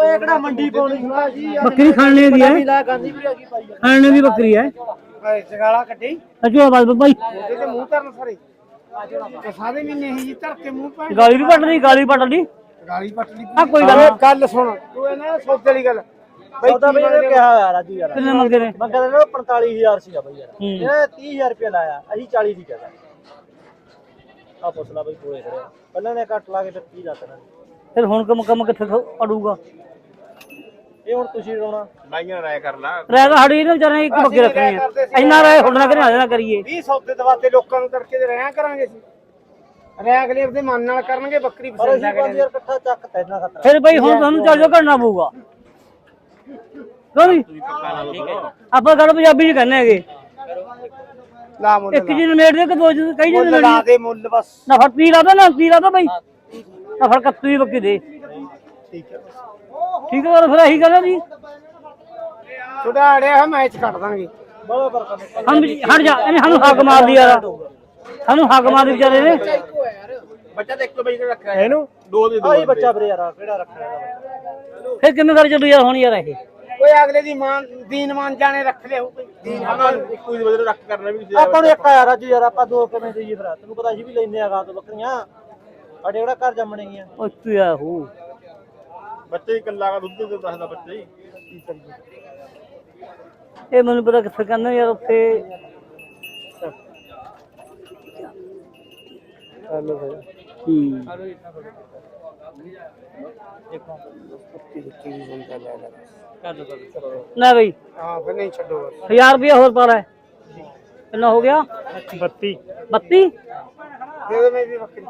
ਓਏ ਕਿਹੜਾ ਮੰਡੀ ਪਾਉਣੀ? ਸੁਣਾ ਜੀ ਬੱਕਰੀ ਖਾਣੇ ਦੀ ਹੈ। ਲਾ ਗਾਂਧੀ ਵੀ ਗਈ ਪਾਈ ਖਾਣੇ ਦੀ ਬੱਕਰੀ ਹੈ। ਓਏ ਜਗਾਲਾ ਕੱਢੀ। ਅੱਛਾ ਬਾਈ ਬਾਈ ਉਹਦੇ ਤੇ ਮੂੰਹ ਧਰਨ ਸਾਰੇ। ਤੇ ਸਾਰੇ ਮਹੀਨੇ ਹੀ ਜੀ ਧਰ ਕੇ ਮੂੰਹ ਪਾ ਗਾਲੀ ਵੀ ਪੱਟ ਲਈ ਗਾਲੀ ਪੱਟ ਲਈ। ਗਾਲੀ ਪੱਟ ਲਈ। ਆ ਕੋਈ ਗੱਲ ਨੀ। ਗੱਲ ਸੁਣ। ਤੂੰ ਇਹਨਾਂ ਸੌਦੇ ਵਾਲੀ ਗੱਲ। ਬਈ ਸੌਦਾ ਬਈ ਇਹਨੇ ਕਿਹਾ ਹੋਇਆ ਰਾਜੂ ਯਾਰ। ਕਿੰਨੇ ਮੰਗੇ ਨੇ? ਮੰਗਦੇ ਨੇ 45000 ਸੀਗਾ ਬਈ ਯਾਰ। ਇਹਨੇ 30000 ਰੁਪਏ ਲਾਇਆ। ਅਸੀਂ 40 ਦੀ ਕਹਿੰਦਾ। ਆ ਪੁੱਛ ਲਾ ਬਈ ਕੋਲੇ ਖੜਿਆ ਪਹਿਲਾਂ ਨੇ ਕੱਟ ਲਾ ਕੇ ਫਿਰ 30 ਦੱਸਣਾ ਫਿਰ ਹੁਣ ਕੰਮ ਕੰਮ ਕਿੱਥੇ ਅੜੂਗਾ? ਇਹ ਹੁਣ ਤੁਸੀਂ ਰੋਣਾ? ਮਾਈਆਂ ਰਾਇ ਕਰ ਲਾ ਰਹਿ ਤਾਂ ਸਾਡੀ ਇਹਨੇ ਵਿਚਾਰੇ ਇੱਕ ਬੱਕਰੀ ਰੱਖਣੀ ਹੈ। ਇੰਨਾ ਰਹਿ ਹੁਣ ਨਾ ਕਰੇ ਨਾ ਕਰੀਏ। 20 ਸੌਦੇ ਦਵਾਤੇ ਲੋਕਾਂ ਨੂੰ ਤੜਕੇ ਦੇ ਰਹਿਆ ਕਰਾਂਗੇ ਅਸੀਂ। ਰਹਿ ਅਗਲੇ ਆਪਦੇ ਮਨ ਨਾਲ ਕਰਨਗੇ ਬੱਕਰੀ ਪਸੰਦ ਆ 5000 ਇਕੱਠਾ ਚੱਕ ਤੈਨਾਂ ਖਤਰਾ ਫਿਰ ਬਈ ਹੁਣ ਤੁਹਾਨੂੰ ਚੱਲ ਜਾ ਕਰਨਾ ਪਊਗਾ। ਵੀ ਆਪਾਂ ਗੱਲ ਪੰਜਾਬੀ ਚ ਕਹਿੰਦੇ ਹੈਗੇ। ਲਾ ਮੁੱਲ ਇੱਕ ਜੀ ਨਮੇੜ ਦੇ ਕਿ ਦੋ ਜੀ ਕਈ ਜੀ ਲਾ ਦੇ ਮੁੱਲ ਬਸ। ਨਾ ਫੜ ਪੀ ਲਾ ਦੋ ਨਾ ਪੀ ਲਾ ਦੋ ਬਈ। ਨਾ ਫੜ ਕੱਤੂ ਦੀ ਬੱਕੀ ਦੇ। ਠੀਕ ਹੈ। ਠੀਕ ਹੈ ਫਿਰ ਇਹੀ ਗੱਲ ਹੈ ਜੀ। ਅੜਿਆ ਮੈਚ ਕੱਢ ਦਾਂਗੇ। ਹਮ ਹਟ ਜਾ ਇਹਨੇ ਸਾਨੂੰ ਹੱਕ ਮਾਰ ਦੀ ਯਾਰ। ਸਾਨੂੰ ਹੱਕ ਮਾਰ ਦੀ ਵਿਚਾਰੇ ਨੇ। ਬੱਚਾ ਤਾਂ ਇੱਕ ਬਈ ਰੱਖਿਆ ਇਹਨੂੰ? ਦੋ ਦੇ ਦੋ ਆਹੀ ਬੱਚਾ ਵੀਰੇ ਯਾਰ ਕਿਹੜਾ ਰੱਖਿਆ ਫਿਰ ਕਿਵੇਂ ਕਰ ਚੱਲੂ ਯਾਰ ਹੁਣ ਯਾਰ ਇਹ? ਕੋਈ ਅਗਲੇ ਦੀ ਮਾਨ ਦੀਨ ਮਾਨ ਜਾਣੇ ਰੱਖ ਲਿਓ ਕੋਈ। ਦੀਨ ਇੱਕੋ ਹੀ ਵਜੇ ਰੱਖ ਕਰਨਾ ਵੀ ਆਪਾਂ ਨੂੰ ਇੱਕ ਆਇਆ ਰਾਜੂ ਯਾਰ ਆਪਾਂ ਦੋ ਕਿਵੇਂ ਦੇਈਏ ਫਿਰ? ਤੈਨੂੰ ਪਤਾ ਅਸੀਂ ਵੀ ਲੈਨੇ ਆਗਾ ਤੋਂ ਬੱਕਰੀਆਂ। ਸਾਡੇ ਕਿਹੜਾ ਘਰ ਜੰਮਣਗੀਆਂ ਉਹ ਤੂੰ ਯਾਰ ਹੋ ਬੱਚੇ ਹੀ ਕੱਲਾ ਦਾ ਦੁੱਧ ਦੇ ਦੱਸਦਾ ਬੱਚਾ ਹੀ। ਇਹ ਮੈਨੂੰ ਪਤਾ ਕਿੱਥੇ ਕਹਿੰਦੇ ਯਾਰ ਉੱਥੇ। ਹਲੋ ਭਾਈ। ਹੂੰ ਨਾ ਬਈ। ਹਾਂ ਫਿਰ ਨਹੀਂ ਛੱਡੋ ਬਸ। 1000 ਰੁਪਏ ਹੋਰ ਪਾ ਲੈ ਕਿੰਨਾ ਹੋ ਗਿਆ? 32 32 ਦੇ ਦੇ ਮੇਰੀ ਬੱਕਰੀ।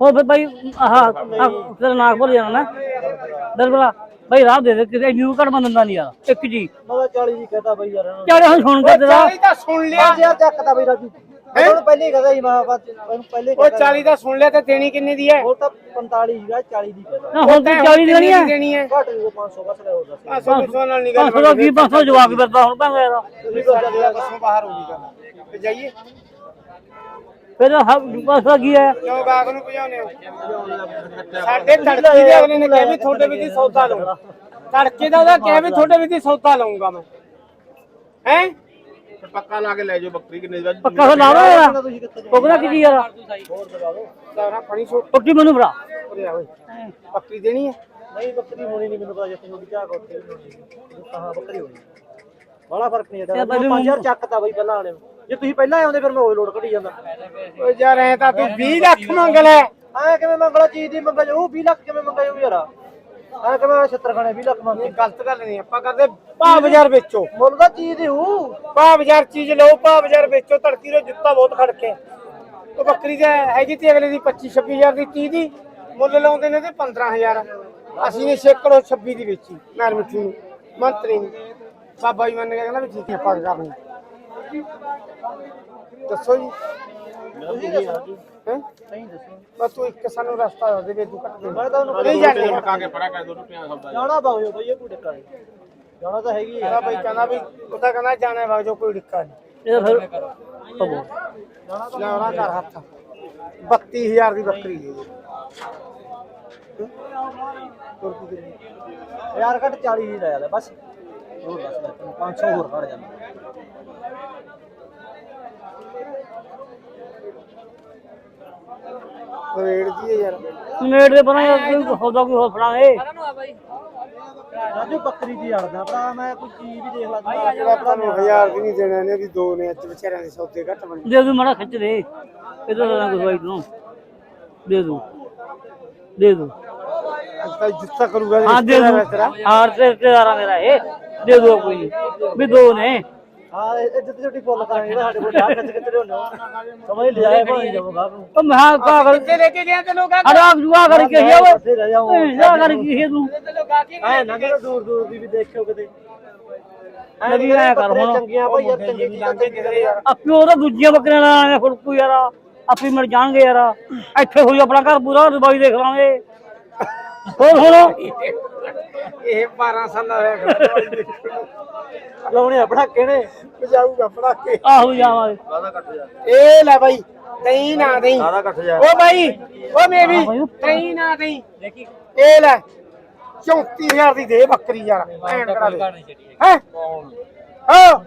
ਮੇਰੀ ਇਹਦੀ ਹੈ ਬੱਕਰੀ ਆਪਣੀ ਨਹੀਂ ਹੋਰ ਫਿਰ ਬਾਈ ਆਹ ਤੇਰਾ ਨਾਕ ਭੁੱਲ ਜਾਣਾ ਨਾ। ਦਰਬਲਾ ਬਾਈ ਰਾਹ ਦੇ ਦੇ ਕਿਸੇ ਨਿਊ ਕੱਢ ਬੰਦਾ ਨਹੀਂ ਯਾਰ ਇੱਕ ਜੀ। ਮੈਂ ਤਾਂ 40 ਦੀ ਕਹਤਾ ਬਈ ਯਾਰ। ਇਹਨਾਂ ਚਾਲੇ ਹੁਣ ਸੁਣ ਕੇ ਤੇਰਾ। 40 ਤਾਂ ਸੁਣ ਲਿਆ। ਨੂੰ ਯਾਰ ਚੱਕਦਾ ਬਈ ਰਾਜੂ। ਮੈਂ ਤੁਹਾਨੂੰ ਪਹਿਲੇ ਹੀ ਕਹਦਾ ਸੀ ਮੈਂ ਆਪਾਂ ਇਹਨੂੰ ਪਹਿਲੇ ਹੀ ਉਹ ਕਹਤਾ 40 ਤਾਂ ਸੁਣ ਲਿਆ ਤੇ ਦੇਣੀ ਕਿੰਨੀ ਦੀ ਹੈ? ਉਹ ਤਾਂ 45 ਸੀਗਾ 40 ਦੀ ਕਹਤਾ। ਨਾ ਹੁਣ ਤੂੰ 40 ਦੇਣੀ ਹੈ? ਦੇਣੀ ਹੈ? ਘੱਟ ਦੇ 500 ਬਸ ਲੈ ਹੋਰ ਦੱਸ। ਆ ਸੋ ਸੋ ਨਾਲ ਨਹੀਂ ਗੱਲ 500 ਦਾ ਕੀ 500 ਜਵਾਬ ਕਰਦਾ ਹੁਣ ਭਾਵੇਂ ਯਾਰ ਤੁਸੀਂ ਤਾਂ ਚੱਲਿਆ ਬਸੋਂ ਬਾਹਰ ਹੋ ਗਈ ਗੱਲ। ਤੇ ਜਾਈਏ। ਫਿਰ ਪਾਸਾ ਕੀ ਹੈ? ਕਿਉਂ ਗਾਹਕ ਨੂੰ ਭਜਾਉਨੇ ਹੋ? ਸਾਡੇ ਤੜਕੇ ਦੇ ਅਗਲੇ ਨੇ ਕਿਹਾ ਵੀ ਤੁਹਾਡੇ ਵਿੱਚ ਹੀ ਸੌਦਾ ਲਊਂ ਤੜਕੇ ਦਾ ਉਹਦਾ ਕਿਹਾ ਵੀ ਤੁਹਾਡੇ ਵਿੱਚ ਹੀ ਸੌਦਾ ਲਊਂਗਾ ਮੈਂ। ਹੈ? ਪੱਕਾ ਲਾ ਕੇ ਲੈ ਜਾਓ ਬੱਕਰੀ ਕਿੰਨੇ ਦੀ ਪੱਕਾ ਹੋ ਲਾਵਾ ਯਾਰ। ਕੋਕਰਾ ਕੀ ਯਾਰ? ਸਾਰਾ ਫਣੀ ਛੋਟ। ਪੱਕੀ ਮੈਨੂੰ ਭਰਾ ਬੱਕਰੀ ਦੇਣੀ ਹੈ? ਨਹੀਂ ਬੱਕਰੀ ਹੋਣੀ ਨਹੀਂ ਮੈਨੂੰ ਪਤਾ ਜਿੱਥੇ ਤੁਹਾਡੀ ਝਾਕ ਉੱਥੇ ਵੀ ਹੋਣੀ। ਨਹੀਂ ਕਹਾਂ ਬੱਕਰੀ ਹੋਣੀ। ਬੜਾ ਫ਼ਰਕ ਨਹੀਂ ਮੈਂ 5000 ਚੱਕਤਾ ਬਈ ਪਹਿਲਾਂ ਵਾਲੇ ਨੂੰ। ਜੇ ਤੁਸੀਂ ਪਹਿਲਾਂ ਆਉਂਦੇ ਫਿਰ ਮੈਂ ਉਹ ਲੋਡ ਕੱਢੀ ਜਾਂਦਾ। ਓਏ ਯਾਰ ਐ ਤਾਂ ਤੂੰ 20 ਲੱਖ ਮੰਗ ਲੈ। ਐ ਕਿਵੇਂ ਮੰਗਲਾ ਚੀਜ਼ ਦੀ ਮੰਗਾ ਜਾਊ 20 ਲੱਖ ਕਿਵੇਂ ਮੰਗਾ ਜਾਊ ਯਾਰ? ਐ ਕਿਵੇਂ 76 ਖਾਣੇ 20 ਲੱਖ ਮੰਗੇ ਗਲਤ ਗੱਲ ਨਹੀਂ ਆਪਾਂ ਕਰਦੇ ਭਾਅ ਬਾਜ਼ਾਰ ਵੇਚੋ। ਮੁੱਲ ਦਾ ਚੀਜ਼ ਦੀ ਹੂ ਭਾਅ ਬਾਜ਼ਾਰ ਚੀਜ਼ ਲਓ ਭਾਅ ਬਾਜ਼ਾਰ ਵੇਚੋ ਤੜਕੀ ਰੋ ਜੁੱਤਾ ਬਹੁਤ ਖੜਕੇ। ਉਹ ਬੱਕਰੀ ਦਾ ਹੈਗੀ ਤੇ ਅਗਲੇ ਦੀ 25 26000 ਦੀ 30 ਦੀ। ਮੁੱਲ ਲਾਉਂਦੇ ਨੇ ਤੇ 15000 ਅਸੀਂ ਨੇ ਸੇਕੜੋ 26 ਦੀ ਵੇਚੀ ਮੈਰ ਮਿੱਠੀ ਨੂੰ। ਮੰਤਰੀ ਨੂੰ। ਬਾਬਾ ਜੀ ਮੰਨ ਕੇ ਕਹਿੰਦਾ ਵੀ ਠੀਕ ਹੈ ਆਪਾਂ ਕਰਨੀ ਦੱਸੋ ਜੀ। ਹੈਂ? ਸਹੀ ਦੱਸੋ ਬਸ ਤੂੰ ਇੱਕ ਸਾਨੂੰ ਰਸਤਾ ਦੱਸ ਦੇ ਵੀ ਤੂੰ ਕੱਟ ਦੇ ਮੈਂ ਤਾਂ ਉਹਨੂੰ ਨਹੀਂ ਜਾਂਦੇ ਮਕਾ ਕੇ ਪੜਾ ਕਰ ਦੋ ਰੁਪਿਆ ਸੌਦਾ ਜਾਣਾ ਬਾਗ ਜੋ ਬਈ ਇਹ ਕੋਈ ਟਿੱਕਾ ਨਹੀਂ। ਜਾਣਾ ਤਾਂ ਹੈਗੀ ਕਹਿੰਦਾ ਬਈ ਕਹਿੰਦਾ ਵੀ ਉਹ ਤਾਂ ਕਹਿੰਦਾ ਜਾਣਾ ਵਗ ਜੋ ਕੋਈ ਦਿੱਕਤ ਨਹੀਂ। ਇਹ ਫਿਰ ਲਾਉਣਾ ਕਰ ਹੱਥ। 32000 ਦੀ ਬੱਕਰੀ ਦੇ ਦੇ। ਹੋਰ ਕੀ ਕਰੀਏ? ਯਾਰ ਘੱਟ 40 ਹੀ ਲੈ ਲੈ ਬਸ। ਹੋਰ ਬਸ ਲੈ ਤੈਨੂੰ 500 ਹੋਰ ਫੜ ਜਾਂਦਾ ਰੇਡ ਜੀ ਹੈ ਯਾਰ। ਨਮੇੜ ਦੇ ਬਣਾ ਯਾਰ ਕੋਈ ਸੌਦਾ ਕੋਈ ਹੋਰ ਫੜਾਂਗੇ ਰਾਜੂ ਬੱਕਰੀ ਦੀ ਅੜਦਾ ਭਰਾ ਮੈਂ ਕੋਈ ਚੀਜ਼ ਵੀ ਦੇਖ ਲਾ ਜਿਹੜਾ ਆਪਾਂ ਨੂੰ 1000 ਵੀ ਨਹੀਂ ਦੇਣਾ ਇਹਨੇ ਵੀ ਦੋ ਨੇ ਅੱਜ ਵਿਚਾਰਿਆਂ ਦੇ ਸੌਦੇ ਘੱਟ ਬਣੇ। ਦੇ ਦੂ ਮੜਾ ਖਿੱਚ ਦੇ। ਇਧਰ ਦਾ ਕੋਈ ਵਾਈ ਤੂੰ ਦੇ ਦੂ। ਦੇ ਦੂ। ਅੱਜ ਤਾਂ ਜਿੱਤਾ ਕਰੂਗਾ ਹਾਂ ਦੇ ਦੂ। ਹਾਰ ਤੇ ਰਿਸ਼ਤੇਦਾਰਾ ਮੇਰਾ ਇਹ। ਦੇ ਦੂ ਕੋਈ। ਵੀ ਦੋ ਨੇ। ਹਾਂ ਇਹ ਜਿੱਤੀ ਛੋਟੀ ਫੁੱਲ ਕਰਾਂਗੇ ਜਿਹੜਾ ਸਾਡੇ ਕੋਲ ਜਾ ਖਿੱਚ ਕੇ ਤੇਰੇ ਹੁੰਦੇ ਸਮਝ ਲਿਆ ਭਾਈ ਜਾਊਗਾ ਨੂੰ। ਉਹ ਮੈਂ ਕਾ ਕਰ ਕਿੱਥੇ ਲੈ ਕੇ ਗਿਆ ਤੇ ਲੋਕਾਂ ਅੜਾ ਜੁਆ ਕਰਕੇ ਹੀ ਓਏ ਉੱਥੇ ਰਹਿ ਜਾਊਂ ਜਾ ਕਰਕੇ ਹੀ ਤੂੰ? ਐ ਨਾ ਕਿਹੜਾ ਦੂਰ ਦੂਰ ਦੀ ਵੀ ਦੇਖਿਓ ਕਿਤੇ ਲੱਗੀ ਐ ਕਰ ਬੱਕਰੀਆਂ ਹੁਣ ਚੰਗੀਆਂ ਭਾਈ ਯਾਰ ਚੰਗੀ ਚੀਜ਼ਾਂ ਚੰਗੀਆਂ ਯਾਰ ਆਪੇ ਉਹਦਾ ਦੂਜੀਆਂ ਬੱਕਰੀਆਂ ਨਾਲ ਫੁੜਕੂ ਯਾਰ ਆਪੇ ਮਰ ਜਾਣਗੇ ਯਾਰ। ਇੱਥੇ ਹੋਈ ਆਪਣਾ ਘਰ ਪੂਰਾ ਦਵਾਈ ਦੇਖ ਲਾਂਗੇ। ਹੋਰ ਹੁਣ ਇਹ 12 ਸਾਲਾਂ ਹੋਇਆ ਖੜਾ ਲਾਉਣੇ ਆ ਪੜਾਕੇ ਨੇ। ਪਜਾਊਗਾ ਪੜਾਕੇ ਆਹੋ ਜਾਵਾਂਗੇ। ਵਾਦਾ ਕੱਟ ਜਾ ਇਹ ਲੈ ਬਾਈ ਦਈ ਨਾ ਦਈ। ਸਾਰਾ ਇਕੱਠ ਜਾ ਓ ਬਾਈ ਓ ਮੇਰੀ ਨਾ ਦਈ। ਇਹ ਲੈ 34000 ਦੀ ਦੇ ਬੱਕਰੀ ਯਾਰ ਐਨ ਕਰਾ ਦੇ। ਹੈ? ਹੋ।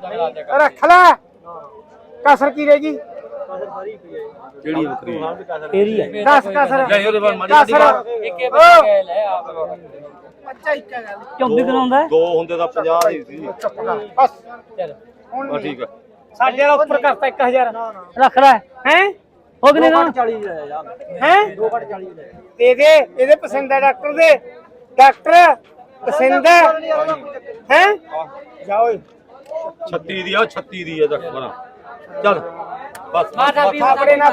ਰੱਖ ਲੈ। ਕਸਰ ਕੀ ਰਹੇਗੀ ਕਿਹੜੀ ਬੱਕਰੀ? ਤੇਰੀ ਹੈ। 10 ਕਸਰ ਲੈ ਉਹਦੇ ਬਾਅਦ ਮਾੜੀ ਕਸਰ। ਇੱਕੇ ਬੱਚੇ ਲੈ ਆਪ ਬੱਚਾ ਇੱਕ ਗੱਲ। 24 ਦਿਨ ਹੁੰਦਾ ਹੈ। ਦੋ ਹੁੰਦੇ ਤਾਂ 50 ਦੀ ਸੀ। ਬਸ। ਹੁਣ ਬਸ ਠੀਕ ਆ ਸਾਡੇ ਵਾਲਾ ਉੱਪਰ ਕਰਤਾ 1000 ਰੱਖ ਲੈ। ਹੈ? ਹੋ ਗਏ ਨਾ? 40 ਲੈ ਜਾ। ਹੈ? 2 ਘੱਟ 40 ਲੈ। ਦੇ ਦੇ ਇਹਦੇ ਪਸੰਦ ਹੈ ਡਾਕਟਰ ਦੇ। ਡਾਕਟਰ ਪਸੰਦ ਹੈ। ਹੈ। ਜਾ ਓਏ। 36 ਦੀ ਆ 36 ਦੀ ਆ ਬਣਾ। ਚੱਲ। ਬਸ। ਥਾਪੜੇ ਨਾ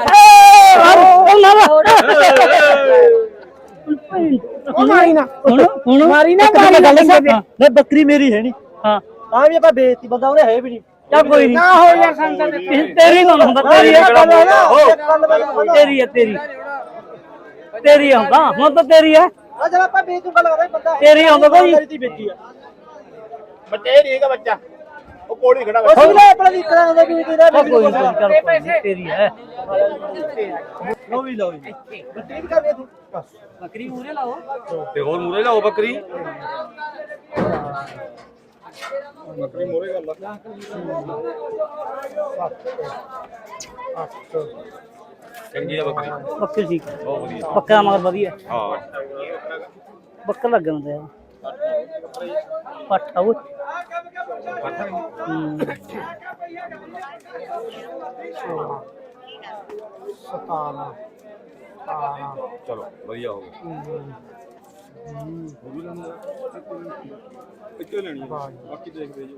ਉਹ ਨਾ ਉਹ ਮਾਰੀ ਨਾ। ਹੁਣ ਹੁਣ? ਮਾਰੀ ਨਾ ਮਾਰੀ ਗੱਲ? ਨਹੀਂ ਬੱਕਰੀ ਮੇਰੀ ਹੈ ਨਹੀਂ ਹਾਂ। ਤਾਂ ਵੀ ਆਪਾਂ ਬੇਇੱਜ਼ਤੀ ਬੰਦਾ ਉਹਨੇ ਹੈ ਵੀ ਨਹੀਂ ਚੱਲ ਕੋਈ ਨਹੀਂ ਨਾ ਹੋ ਯਾਰ ਸੰਤਾਂ ਦੇ ਤੇਰੀ ਨਾ ਹੁੰਦਾ ਤੇਰੀ ਹੈ। ਤੇਰੀ ਹੈ ਤੇਰੀ। ਤੇਰੀ ਹੁੰਦਾ ਹੁਣ ਤਾਂ ਤੇਰੀ ਹੈ ਆ ਜਦ ਆਪਾਂ ਬੇਇੱਜ਼ਤੀ ਗੱਲ ਕਰਦੇ ਬੰਦਾ ਤੇਰੀ ਆਉਂਦਾ ਕੋਈ। ਮੇਰੀ ਦੀ ਬੇਟੀ ਆ। ਬੱਚਾ ਨਹੀਂ ਹੈਗਾ ਬੱਚਾ। ਉਹ ਖੜਾ ਉਹ ਆਪਣਾ ਲੀਕਰ ਕੋਈ ਚੱਲ ਕੋਈ ਤੇਰੀ ਹੈ। ਲੋ ਵੀ ਬੱਕਰੀ ਵੀ ਕਰ ਦੇ ਤੂੰ? ਬੱਕਰੀ ਮੂਰੇ ਲਾਓ। ਤੇ ਹੋਰ ਮੂਰੇ ਲਾਓ ਬੱਕਰੀ। ਬੱਕਰੀ ਮੂਰੇ ਗੱਲ ਆ ਚੰਗੀ ਆ ਬੱਕਰੀ। ਬੱਕਰੀ ਠੀਕ ਬਹੁਤ ਵਧੀਆ। ਬੱਕਰਾ ਮਗਰ ਵਧੀਆ। ਹਾਂ। ਬੱਕਰ ਲੱਗੇ ਹੁੰਦੇ ਆ। ਪੱਠਾ ਉਹ ਹੂੰ ਸਤਾਨਾ ਆਣਾ ਚਲੋ ਵਧੀਆ ਹੋ ਗਿਆ। ਇੱਥੇ ਲੈਣੀ ਆ। ਬਾਕੀ ਦੇਖਦੇ ਜੀ।